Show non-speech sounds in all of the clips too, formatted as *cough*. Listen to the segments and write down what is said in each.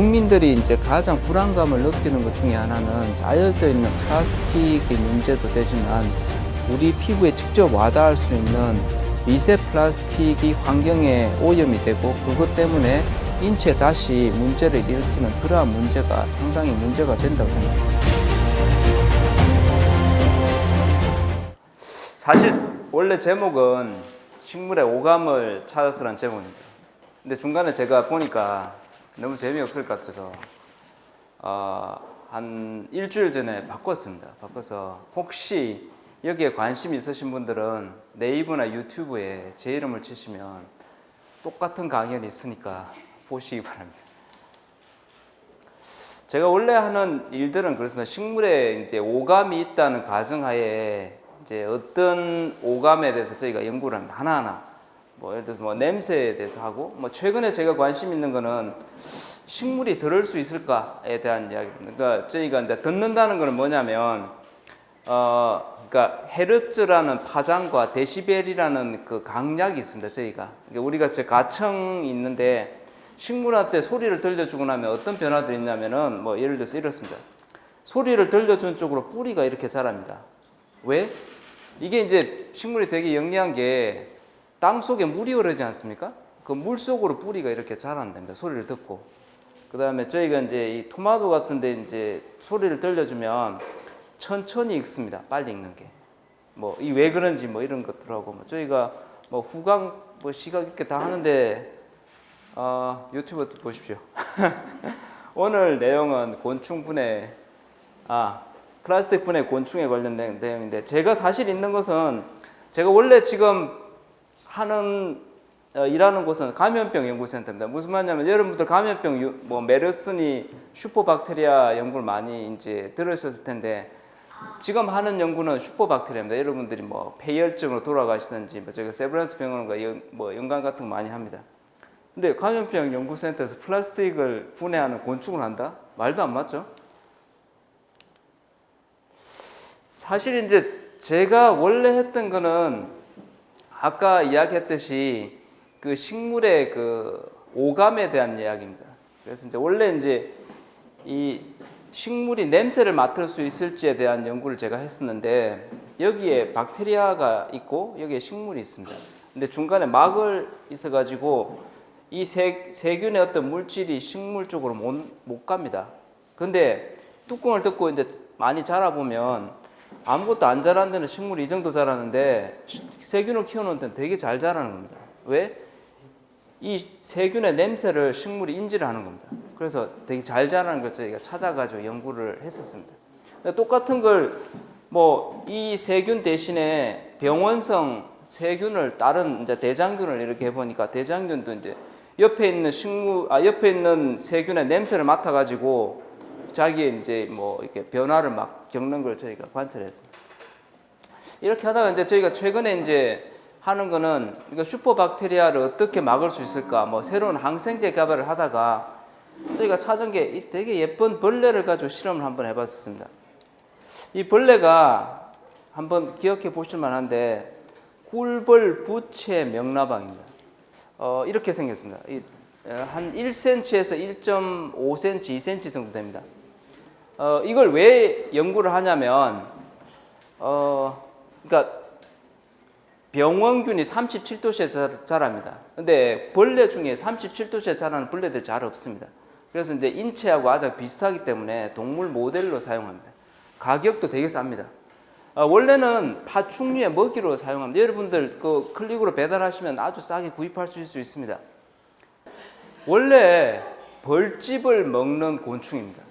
국민들이 이제 가장 불안감을 느끼는 것 중에 하나는 쌓여져 있는 플라스틱의 문제도 되지만 우리 피부에 직접 와닿을 수 있는 미세 플라스틱이 환경에 오염이 되고 그것 때문에 인체 다시 문제를 일으키는 그러한 문제가 상당히 문제가 된다고 생각합니다. 사실 원래 제목은 식물의 오감을 찾아서란 제목입니다. 근데 중간에 제가 보니까 너무 재미없을 것 같아서 어, 한 일주일 전에 바꿨습니다. 바꿔서 혹시 여기에 관심 있으신 분들은 네이버나 유튜브에 제 이름을 치시면 똑같은 강연이 있으니까 보시기 바랍니다. 제가 원래 하는 일들은 그렇습니다. 식물에 이제 오감이 있다는 가정하에 이제 어떤 오감에 대해서 저희가 연구를 합니다. 하나하나. 뭐 예를 들어서 뭐 냄새에 대해서 하고 뭐 최근에 제가 관심 있는 거는 식물이 들을 수 있을까에 대한 이야기입니다. 그러니까 저희가 이제 듣는다는 거는 뭐냐면 어 그러니까 헤르츠라는 파장과 데시벨이라는 그 강약이 있습니다. 저희가 그러니까 우리가 제 가청이 있는데 식물한테 소리를 들려주고 나면 어떤 변화들이 있냐면은 뭐 예를 들어서 이렇습니다. 소리를 들려준 쪽으로 뿌리가 이렇게 자랍니다. 왜? 이게 이제 식물이 되게 영리한 게 땅 속에 물이 흐르지 않습니까? 그 물 속으로 뿌리가 이렇게 자란답니다. 소리를 듣고. 그 다음에 저희가 이제 이 토마토 같은데 이제 소리를 들려주면 천천히 익습니다. 빨리 익는 게. 뭐 이 왜 그런지 뭐 이런 것들하고 뭐 저희가 뭐 후광 뭐 시각 이렇게 다 하는데 어, 유튜브 보십시오. *laughs* 오늘 내용은 곤충 분해 아 플라스틱 분해 곤충에 관련된 내용인데 제가 사실 있는 것은 제가 원래 지금 하는 어, 일하는 곳은 감염병 연구센터입니다. 무슨 말이냐면 여러분들 감염병 유- 뭐 메르스니 슈퍼박테리아 연구를 많이 이제 들으셨을 텐데 지금 하는 연구는 슈퍼박테리아입니다. 여러분들이 뭐 폐혈증으로 돌아가시든지 뭐 제가 세브란스 병원과 연, 뭐 연관 같은 거 많이 합니다. 근데 감염병 연구센터에서 플라스틱을 분해하는 곤충을 한다? 말도 안 맞죠? 사실 이제 제가 원래 했던 거는 아까 이야기했듯이 그 식물의 그 오감에 대한 이야기입니다. 그래서 이제 원래 이제 이 식물이 냄새를 맡을 수 있을지에 대한 연구를 제가 했었는데 여기에 박테리아가 있고 여기에 식물이 있습니다. 근데 중간에 막을 있어가지고 이 세, 세균의 어떤 물질이 식물 쪽으로 못, 못 갑니다. 근데 뚜껑을 뜯고 이제 많이 자라보면 아무것도 안 자라는 데는 식물이 이 정도 자라는데 시- 세균을 키우는 데는 되게 잘 자라는 겁니다. 왜? 이 세균의 냄새를 식물이 인지를 하는 겁니다. 그래서 되게 잘 자라는 걸 저희가 찾아가지고 연구를 했었습니다. 똑같은 걸 뭐 이 세균 대신에 병원성 세균을 다른 이제 대장균을 이렇게 해보니까 대장균도 이제 옆에 있는 식물 아 옆에 있는 세균의 냄새를 맡아가지고 자기의 이제 뭐 이렇게 변화를 막 겪는 걸 저희가 관찰했습니다. 이렇게 하다가 이제 저희가 최근에 이제 하는 거는 이거 슈퍼박테리아를 어떻게 막을 수 있을까 뭐 새로운 항생제 개발을 하다가 저희가 찾은 게이 되게 예쁜 벌레를 가지고 실험을 한번 해봤습니다. 이 벌레가 한번 기억해 보실 만한데 꿀벌 부채 명라방입니다. 어, 이렇게 생겼습니다. 이, 어, 한 1cm에서 1.5cm, 2cm 정도 됩니다. 어, 이걸 왜 연구를 하냐면, 어, 그러니까 병원균이 37도씨에서 자랍니다. 근데 벌레 중에 37도씨에 자라는 벌레들 잘 없습니다. 그래서 이제 인체하고 아주 비슷하기 때문에 동물 모델로 사용합니다. 가격도 되게 쌉니다. 아, 원래는 파충류의 먹이로 사용합니다. 여러분들 그 클릭으로 배달하시면 아주 싸게 구입할 수 있습니다. 원래 벌집을 먹는 곤충입니다.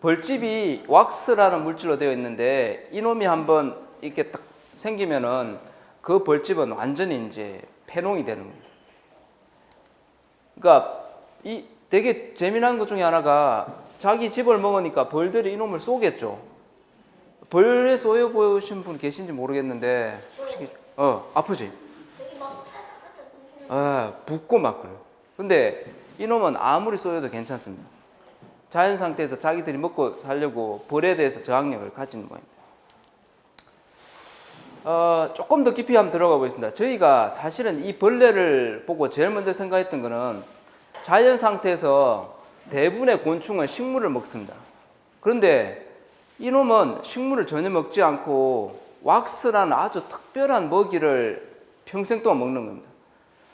벌집이 왁스라는 물질로 되어 있는데 이놈이 한번 이렇게 딱 생기면은 그 벌집은 완전히 이제 폐농이 되는 겁니다. 그러니까 이 되게 재미난 것 중에 하나가 자기 집을 먹으니까 벌들이 이놈을 쏘겠죠. 벌에 쏘여 보신 분 계신지 모르겠는데 어 아프지? 아 붓고 막 그래요. 근데 이놈은 아무리 쏘여도 괜찮습니다. 자연 상태에서 자기들이 먹고 살려고 벌에 대해서 저항력을 가지는 모양입니다. 어, 조금 더 깊이 한번 들어가 보겠습니다. 저희가 사실은 이 벌레를 보고 제일 먼저 생각했던 거는 자연 상태에서 대부분의 곤충은 식물을 먹습니다. 그런데 이놈은 식물을 전혀 먹지 않고 왁스라는 아주 특별한 먹이를 평생 동안 먹는 겁니다.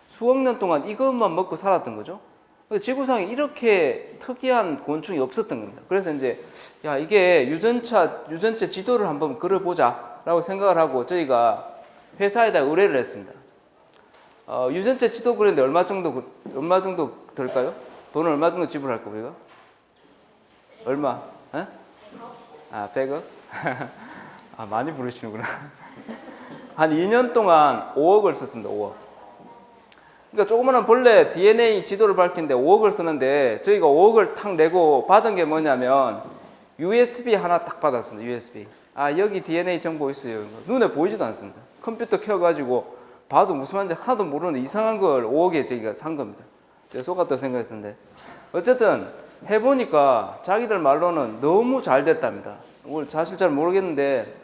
수억 년 동안 이것만 먹고 살았던 거죠. 지구상에 이렇게 특이한 곤충이 없었던 겁니다. 그래서 이제 야 이게 유전차 유전체 지도를 한번 그려보자라고 생각을 하고 저희가 회사에다 의뢰를 했습니다. 어, 유전체 지도 그리는데 얼마 정도 그- 얼마 정도 들까요? 돈을 얼마 정도 지불할 거 우리가? 얼마? 에? 아 100억? *laughs* 아 많이 부르시는구나. *laughs* 한 2년 동안 5억을 썼습니다. 5억. 그러니까 조그마한 벌레 DNA 지도를 밝히는데 5억을 쓰는데 저희가 5억을 탁 내고 받은 게 뭐냐면 USB 하나 딱 받았습니다. USB. 아 여기 DNA 정보 있어요. 눈에 보이지도 않습니다. 컴퓨터 켜가지고 봐도 무슨 말인지 하나도 모르는 이상한 걸 5억에 저희가 산 겁니다. 제가 속았다고 생각했었는데 어쨌든 해보니까 자기들 말로는 너무 잘 됐답니다. 오늘 사실 잘 모르겠는데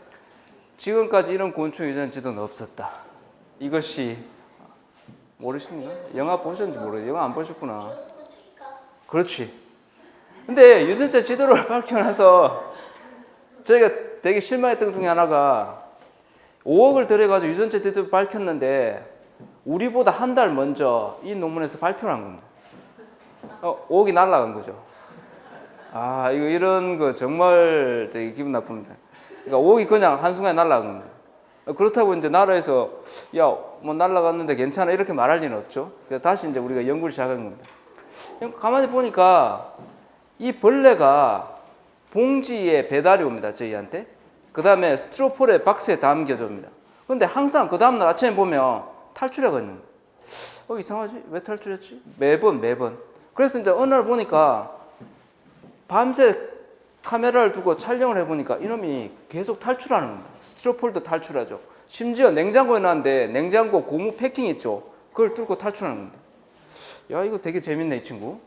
지금까지 이런 곤충 유전 지도는 없었다. 이것이 모르십니까? 영화 보셨는지 모르겠어요. 영화 안 보셨구나. 곤충이니까 그렇지. 근데 유전자 지도를 *laughs* 밝혀놔서 저희가 되게 실망했던 것 중에 하나가 5억을 들여가지고 유전자 지도를 밝혔는데 우리보다 한 달 먼저 이 논문에서 발표를 한 겁니다. 어, 5억이 날라간 거죠. 아, 이거 이런 거 정말 되게 기분 나쁩니다. 그러니까 5억이 그냥 한순간에 날라간 겁니다. 그렇다고 이제 나라에서 야, 뭐 날라갔는데 괜찮아 이렇게 말할 리는 없죠. 그래서 다시 이제 우리가 연구를 시작한 겁니다. 가만히 보니까 이 벌레가 봉지에 배달이 옵니다. 저희한테. 그 다음에 스티로폴에 박스에 담겨져 옵니다. 근데 항상 그 다음날 아침에 보면 탈출해가 있는. 어, 이상하지? 왜 탈출했지? 매번, 매번. 그래서 이제 어느 날 보니까 밤새 카메라를 두고 촬영을 해보니까 이놈이 계속 탈출하는 겁니다. 스티로폴도 탈출하죠. 심지어 냉장고에 놨는데 냉장고 고무 패킹 있죠. 그걸 뚫고 탈출하는 겁니다. 야 이거 되게 재밌네 이 친구.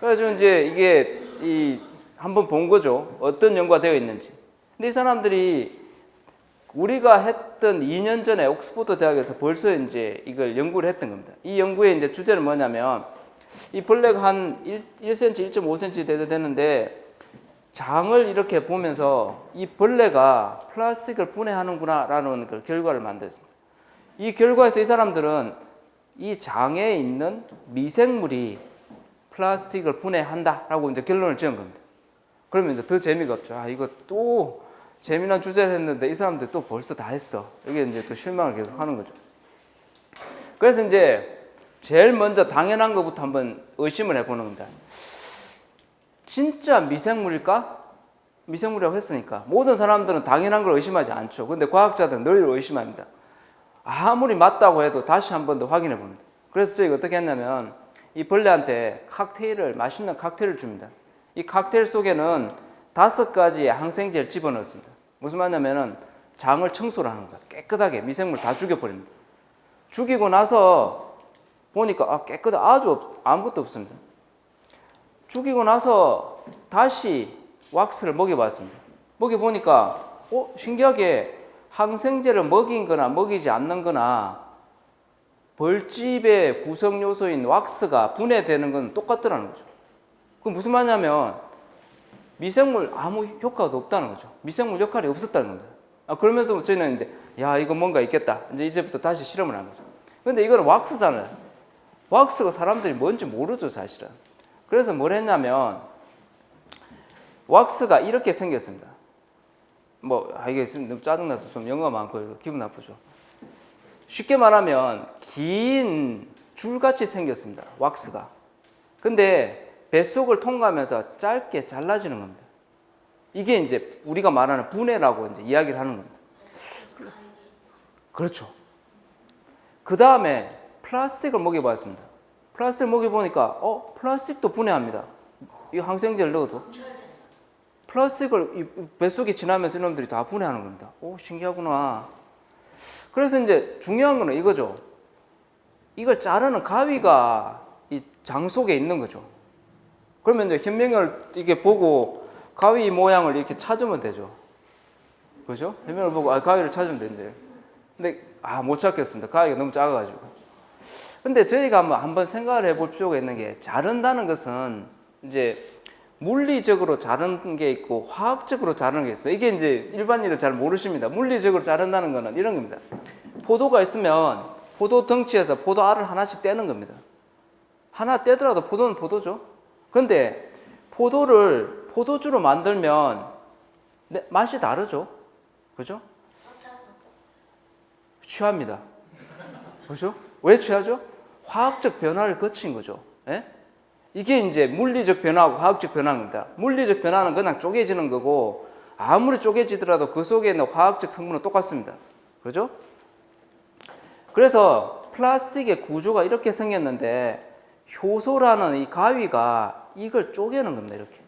그래서 이제 이게 이 한번 본 거죠. 어떤 연구가 되어 있는지. 근데 이 사람들이 우리가 했던 2년 전에 옥스퍼드 대학에서 벌써 이제 이걸 연구를 했던 겁니다. 이 연구의 이제 주제는 뭐냐면 이 벌레가 한 1, 1cm, 1.5cm 되도 되는데 장을 이렇게 보면서 이 벌레가 플라스틱을 분해하는구나라는 그 결과를 만들었습니다. 이 결과에서 이 사람들은 이 장에 있는 미생물이 플라스틱을 분해한다라고 이제 결론을 지은 겁니다. 그러면 이제 더 재미가 없죠. 아, 이거 또 재미난 주제를 했는데 이 사람들 또 벌써 다 했어. 이게 이제 또 실망을 계속 하는 거죠. 그래서 이제 제일 먼저 당연한 것부터 한번 의심을 해보는 겁니다. 진짜 미생물일까? 미생물이라고 했으니까 모든 사람들은 당연한 걸 의심하지 않죠. 근데 과학자들은 늘 의심합니다. 아무리 맞다고 해도 다시 한 번 더 확인해 봅니다. 그래서 저희가 어떻게 했냐면 이 벌레한테 칵테일을 맛있는 칵테일을 줍니다. 이 칵테일 속에는 다섯 가지의 항생제를 집어넣습니다. 무슨 말이냐면은 장을 청소를 하는 거야. 깨끗하게 미생물 다 죽여버립니다. 죽이고 나서 보니까 아, 깨끗 아주 없, 아무것도 없습니다. 죽이고 나서 다시 왁스를 먹여봤습니다. 먹여보니까 어 신기하게 항생제를 먹인 거나 먹이지 않는 거나 벌집의 구성 요소인 왁스가 분해되는 건 똑같더라는 거죠. 그 무슨 말이냐면 미생물 아무 효과도 없다는 거죠. 미생물 역할이 없었다는 겁니다. 아, 그러면서 저희는 이제 야 이거 뭔가 있겠다. 이제 이제부터 다시 실험을 한 거죠. 근데 이거는 왁스잖아요. 왁스가 사람들이 뭔지 모르죠 사실은. 그래서 뭘 했냐면 왁스가 이렇게 생겼습니다. 뭐 아, 이게 지금 너무 짜증나서 좀 영어가 많고 기분 나쁘죠. 쉽게 말하면 긴 줄같이 생겼습니다. 왁스가. 근데 뱃속을 통과하면서 짧게 잘라지는 겁니다. 이게 이제 우리가 말하는 분해라고 이제 이야기를 하는 겁니다. 그렇죠. 그 다음에 플라스틱을 먹여봤습니다. 플라스틱 먹여 보니까 어 플라스틱도 분해합니다. 이 항생제를 넣어도 플라스틱을 이 뱃속에 지나면서 이놈들이 다 분해하는 겁니다. 오 신기하구나. 그래서 이제 중요한 거는 이거죠. 이걸 자르는 가위가 이 장 속에 있는 거죠. 그러면 이제 현명을 이렇게 보고 가위 모양을 이렇게 찾으면 되죠. 그죠? 현명을 보고 아 가위를 찾으면 된대. 근데 아 못 찾겠습니다. 가위가 너무 작아가지고. 근데 저희가 한번, 생각을 해볼 필요가 있는 게 자른다는 것은 이제 물리적으로 자르는 게 있고 화학적으로 자르는 게 있습니다. 이게 이제 일반인들 잘 모르십니다. 물리적으로 자른다는 거는 이런 겁니다. 포도가 있으면 포도 덩치에서 포도 알을 하나씩 떼는 겁니다. 하나 떼더라도 포도는 포도죠. 근데 포도를 포도주로 만들면 네, 맛이 다르죠. 그죠? 취합니다. 그죠? 왜 취하죠? 화학적 변화를 거친 거죠. 예? 이게 이제 물리적 변화하고 화학적 변화입니다. 물리적 변화는 그냥 쪼개지는 거고 아무리 쪼개지더라도 그 속에 있는 화학적 성분은 똑같습니다. 그죠? 그래서 플라스틱의 구조가 이렇게 생겼는데 효소라는 이 가위가 이걸 쪼개는 겁니다. 이렇게.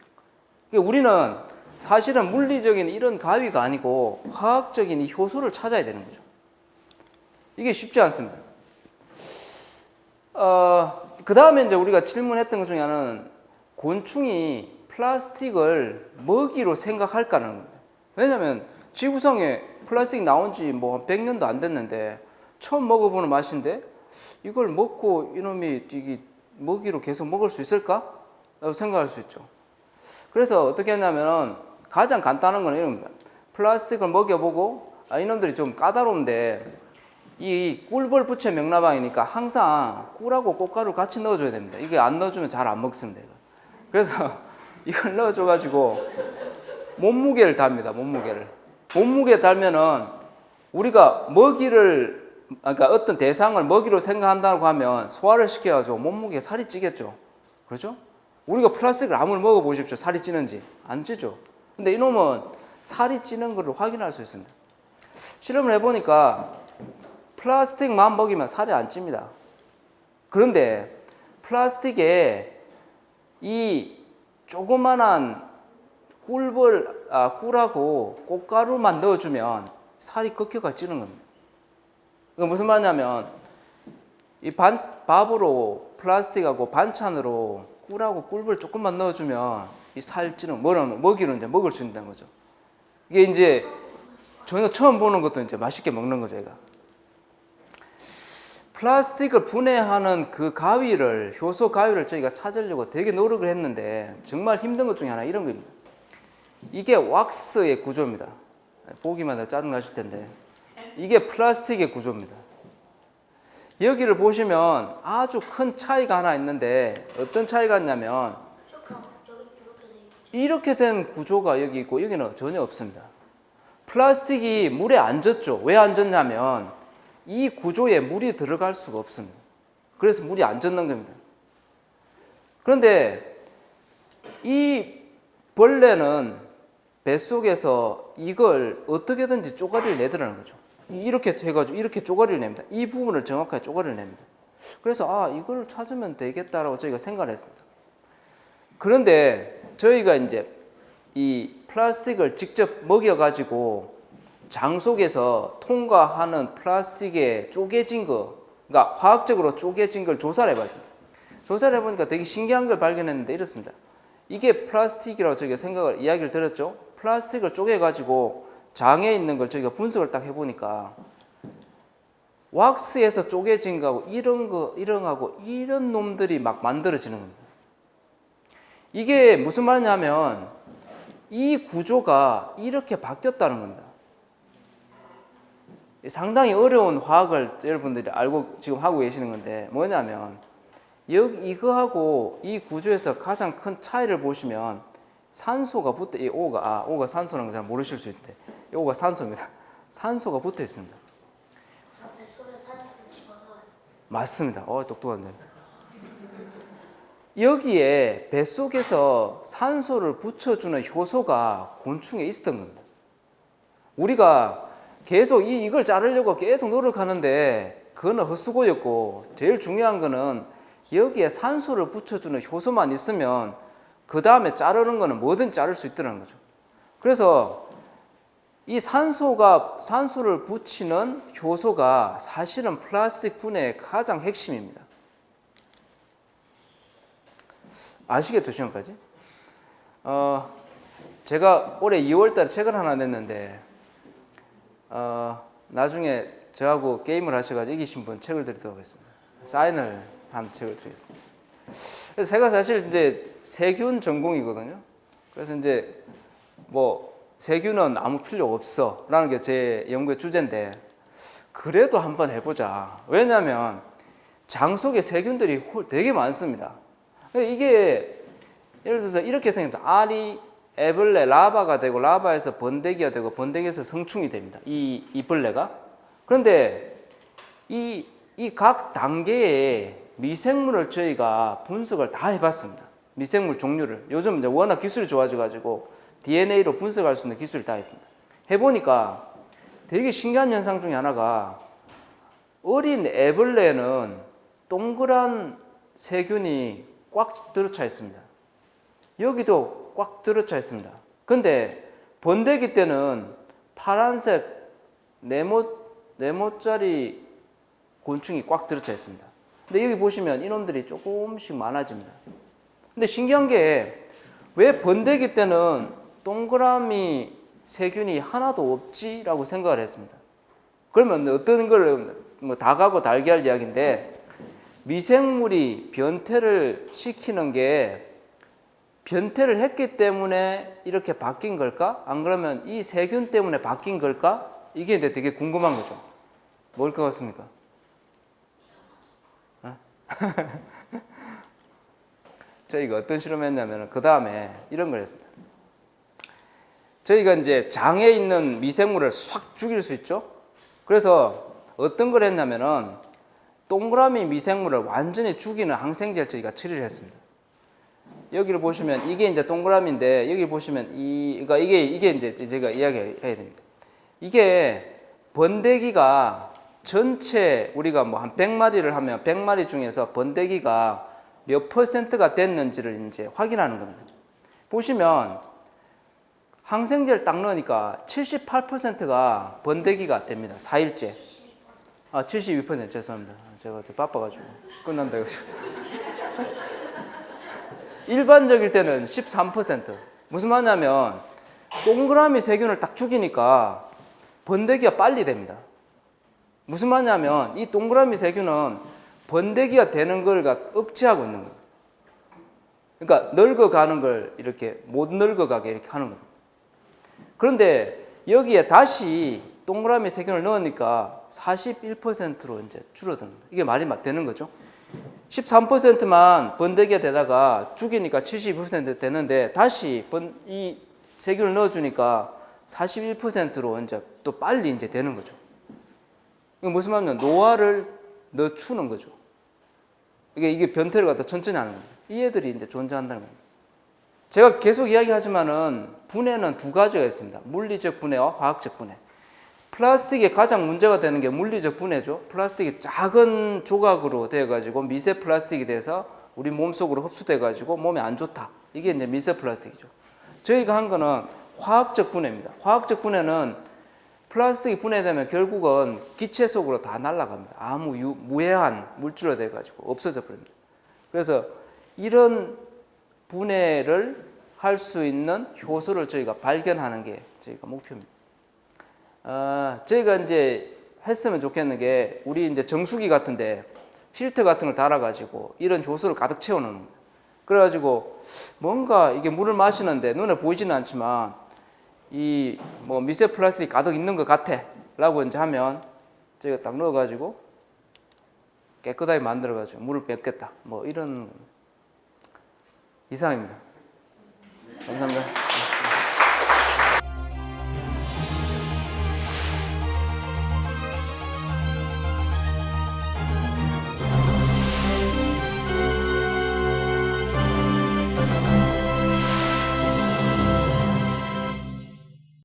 그러니까 우리는 사실은 물리적인 이런 가위가 아니고 화학적인 이 효소를 찾아야 되는 거죠. 이게 쉽지 않습니다. 어, 그 다음에 이제 우리가 질문했던 것 중에 하나는 곤충이 플라스틱을 먹이로 생각할까라는 겁니다. 왜냐하면 지구상에 플라스틱 나온 지 뭐 100년도 안 됐는데 처음 먹어보는 맛인데 이걸 먹고 이놈이 이게 먹이로 계속 먹을 수 있을까? 라고 생각할 수 있죠. 그래서 어떻게 했냐면 가장 간단한 건 이런 겁니다. 플라스틱을 먹여보고 아, 이놈들이 좀 까다로운데 이 꿀벌 부채 명라방이니까 항상 꿀하고 꽃가루 같이 넣어줘야 됩니다. 이게 안 넣어주면 잘 안 먹습니다. 그래서 *laughs* 이걸 넣어줘가지고 몸무게를 답니다. 몸무게를. 몸무게 달면은 우리가 먹이를 그러니까 어떤 대상을 먹이로 생각한다고 하면 소화를 시켜가지고 몸무게 살이 찌겠죠. 그렇죠? 우리가 플라스틱을 아무리 먹어보십시오. 살이 찌는지 안 찌죠. 근데 이놈은 살이 찌는 것을 확인할 수 있습니다. 실험을 해보니까 플라스틱만 먹이면 살이 안 찝니다. 그런데 플라스틱에 이 조그만한 꿀벌, 아, 꿀하고 꽃가루만 넣어주면 살이 급격하게 찌는 겁니다. 그 무슨 말이냐면 이 반, 밥으로 플라스틱하고 반찬으로 꿀하고 꿀벌 조금만 넣어주면 이 살찌는 뭐라면 먹이는 이제 먹을 수 있다는 거죠. 이게 이제 저희가 처음 보는 것도 이제 맛있게 먹는 거죠, 얘가. 플라스틱을 분해하는 그 가위를 효소 가위를 저희가 찾으려고 되게 노력을 했는데 정말 힘든 것 중에 하나 이런 겁니다. 이게 왁스의 구조입니다. 보기만 해도 짜증 나실 텐데 이게 플라스틱의 구조입니다. 여기를 보시면 아주 큰 차이가 하나 있는데 어떤 차이가 있냐면 이렇게 된 구조가 여기 있고 여기는 전혀 없습니다. 플라스틱이 물에 안 젖죠. 왜 안 젖냐면 이 구조에 물이 들어갈 수가 없습니다. 그래서 물이 안 젖는 겁니다. 그런데 이 벌레는 뱃속에서 이걸 어떻게든지 쪼가리를 내더라는 거죠. 이렇게 해가지고 이렇게 쪼가리를 냅니다. 이 부분을 정확하게 쪼가리를 냅니다. 그래서 아 이걸 찾으면 되겠다라고 저희가 생각을 했습니다. 그런데 저희가 이제 이 플라스틱을 직접 먹여가지고 장 속에서 통과하는 플라스틱에 쪼개진 거, 그러니까 화학적으로 쪼개진 걸 조사를 해봤습니다. 조사를 해보니까 되게 신기한 걸 발견했는데 이렇습니다. 이게 플라스틱이라고 저희가 생각을, 이야기를 들었죠? 플라스틱을 쪼개가지고 장에 있는 걸 저희가 분석을 딱 해보니까 왁스에서 쪼개진 거하고 이런 거, 이런 거하고 이런 놈들이 막 만들어지는 겁니다. 이게 무슨 말이냐면 이 구조가 이렇게 바뀌었다는 겁니다. 상당히 어려운 화학을 여러분들이 알고 지금 하고 계시는 건데 뭐냐면 여기 이거하고 이 구조에서 가장 큰 차이를 보시면 산소가 붙어 이 O가 아 O가 산소라는 거 잘 모르실 수 있는데 이 O가 산소입니다. 산소가 붙어 있습니다. 맞습니다. 어 똑똑한데. 여기에 뱃속에서 산소를 붙여주는 효소가 곤충에 있었던 겁니다. 우리가 계속 이, 이걸 자르려고 계속 노력하는데 그거는 헛수고였고 제일 중요한 거는 여기에 산소를 붙여주는 효소만 있으면 그 다음에 자르는 거는 뭐든 자를 수 있다는 거죠. 그래서 이 산소가 산소를 붙이는 효소가 사실은 플라스틱 분해의 가장 핵심입니다. 아시겠죠, 지금까지? 어, 제가 올해 2월달에 책을 하나 냈는데 어, 나중에 저하고 게임을 하셔가지고 이기신 분 책을 드리도록 하겠습니다. 사인을 한 책을 드리겠습니다. 제가 사실 이제 세균 전공이거든요. 그래서 이제 뭐 세균은 아무 필요 없어 라는 게 제 연구의 주제인데 그래도 한번 해보자. 왜냐하면 장 속에 세균들이 홀- 되게 많습니다. 이게 예를 들어서 이렇게 생깁니다. 알이 애벌레 라바가 되고 라바에서 번데기가 되고 번데기에서 성충이 됩니다. 이, 이 벌레가. 그런데 이 이 각 단계의 미생물을 저희가 분석을 다 해봤습니다. 미생물 종류를 요즘 이제 워낙 기술이 좋아져가지고 DNA로 분석할 수 있는 기술을 다 했습니다. 해보니까 되게 신기한 현상 중에 하나가 어린 애벌레는 동그란 세균이 꽉 들어차 있습니다. 여기도 꽉 들어차 있습니다. 근데 번데기 때는 파란색 네모 네모짜리 곤충이 꽉 들어차 있습니다. 근데 여기 보시면 이놈들이 조금씩 많아집니다. 근데 신기한 게 왜 번데기 때는 동그라미 세균이 하나도 없지라고 생각을 했습니다. 그러면 어떤 걸뭐 닭하고 달걀 이야기인데 미생물이 변태를 시키는 게 변태를 했기 때문에 이렇게 바뀐 걸까? 안 그러면 이 세균 때문에 바뀐 걸까? 이게 되게 궁금한 거죠. 뭘 것 같습니까? 어? *laughs* 저희가 어떤 실험했냐면 그 다음에 이런 걸 했습니다. 저희가 이제 장에 있는 미생물을 싹 죽일 수 있죠. 그래서 어떤 걸 했냐면은 동그라미 미생물을 완전히 죽이는 항생제를 저희가 처리를 했습니다. 여기를 보시면 이게 이제 동그라미인데 여기 보시면 이 그러니까 이게 이게 이제 제가 이야기해야 됩니다. 이게 번데기가 전체 우리가 뭐 한 100마리를 하면 100마리 중에서 번데기가 몇 퍼센트가 됐는지를 이제 확인하는 겁니다. 보시면 항생제를 딱 넣으니까 78%가 번데기가 됩니다. 4일째. 아, 72% 죄송합니다. 제가 좀 바빠가지고 끝난다 해가지고. 일반적일 때는 13%. 무슨 말이냐면 동그라미 세균을 딱 죽이니까 번데기가 빨리 됩니다. 무슨 말이냐면 이 동그라미 세균은 번데기가 되는 걸 억제하고 있는 거예요. 그러니까 늙어가는 걸 이렇게 못 늙어가게 이렇게 하는 거예요. 그런데 여기에 다시 동그라미 세균을 넣으니까 41%로 이제 줄어드는 거예요. 이게 말이 맞- 되는 거죠. 13%만 번데기가 되다가 죽이니까 72% 되는데 다시 번, 이 세균을 넣어주니까 41%로 이제 또 빨리 이제 되는 거죠. 이게 무슨 말이냐면 노화를 늦추는 거죠. 이게 이게 변태를 갖다 천천히 하는 겁니다. 이 애들이 이제 존재한다는 겁니다. 제가 계속 이야기하지만은 분해는 두 가지가 있습니다. 물리적 분해와 화학적 분해. 플라스틱의 가장 문제가 되는 게 물리적 분해죠. 플라스틱이 작은 조각으로 되어가지고 미세 플라스틱이 돼서 우리 몸 속으로 흡수돼가지고 몸에 안 좋다. 이게 이제 미세 플라스틱이죠. 저희가 한 거는 화학적 분해입니다. 화학적 분해는 플라스틱이 분해되면 결국은 기체 속으로 다 날아갑니다. 아무 유, 무해한 물질로 돼가지고 없어져 버립니다. 그래서 이런 분해를 할 수 있는 효소를 저희가 발견하는 게 저희가 목표입니다. 아, 저희가 이제 했으면 좋겠는 게 우리 이제 정수기 같은데 필터 같은 걸 달아가지고 이런 효소를 가득 채워놓는 겁니다. 그래가지고 뭔가 이게 물을 마시는데 눈에 보이지는 않지만 이 뭐 미세 플라스틱 가득 있는 것 같아 라고 이제 하면 저희가 딱 넣어가지고 깨끗하게 만들어가지고 물을 뺏겠다 뭐 이런. 이상입니다. 감사합니다.